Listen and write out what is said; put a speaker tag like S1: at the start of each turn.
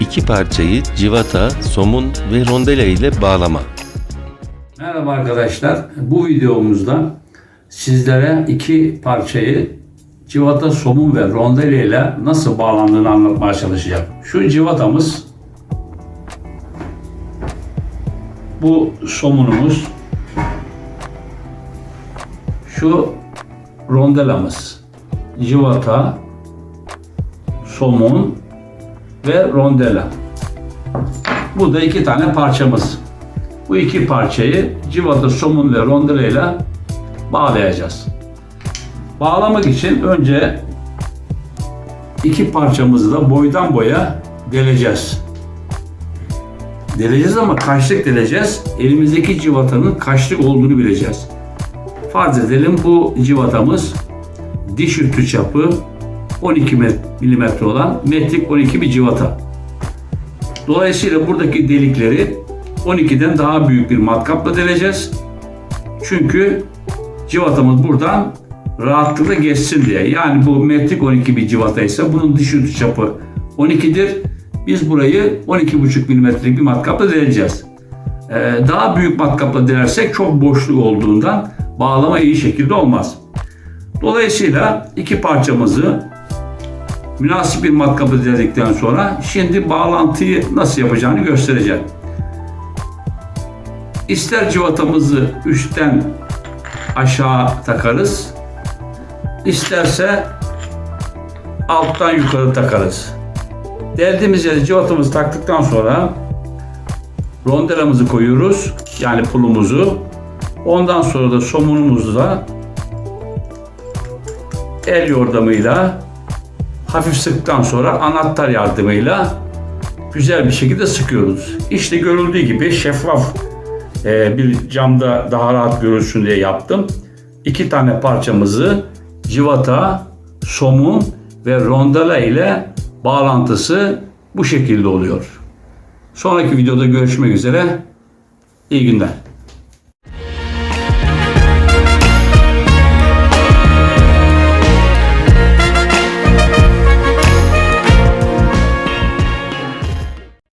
S1: iki parçayı civata, somun ve rondela ile bağlama.
S2: Merhaba arkadaşlar. Bu videomuzda sizlere iki parçayı civata, somun ve rondele ile nasıl bağlandığını anlatmaya çalışacağım. Şu civatamız, bu somunumuz, şu rondelamız. Civata, somun ve rondela. Bu da iki tane parçamız. Bu iki parçayı civata, somun ve rondela ile bağlayacağız. Bağlamak için önce iki parçamızı da boydan boya deleceğiz. Deleceğiz ama kaçlık deleceğiz? Elimizdeki civatanın kaçlık olduğunu bileceğiz. Farz edelim bu civatamız diş ütü çapı 12 mm olan metrik 12 bir civata. Dolayısıyla buradaki delikleri 12'den daha büyük bir matkapla deleceğiz. Çünkü civatamız buradan rahatlıkla geçsin diye. Yani bu metrik 12 bir civata ise bunun dış ütü çapı 12'dir. Biz burayı 12,5 milimetrelik bir matkapla deleceğiz. Ee, daha büyük matkapla delersek çok boşluk olduğundan bağlama iyi şekilde olmaz. Dolayısıyla iki parçamızı münasip bir matkapla deledikten sonra şimdi bağlantıyı nasıl yapacağını göstereceğim. İster civatamızı üstten aşağı takarız, isterse alttan yukarı takarız. Deldiğimiz yere civatamızı taktıktan sonra rondelamızı koyuyoruz, yani pulumuzu. Ondan sonra da somunumuzu da el yordamıyla hafif sıktıktan sonra anahtar yardımıyla güzel bir şekilde sıkıyoruz. İşte görüldüğü gibi şeffaf e, bir camda daha rahat görülsün diye yaptım. İki tane parçamızı civata, somun ve rondela ile bağlantısı bu şekilde oluyor. Sonraki videoda görüşmek üzere. İyi günler.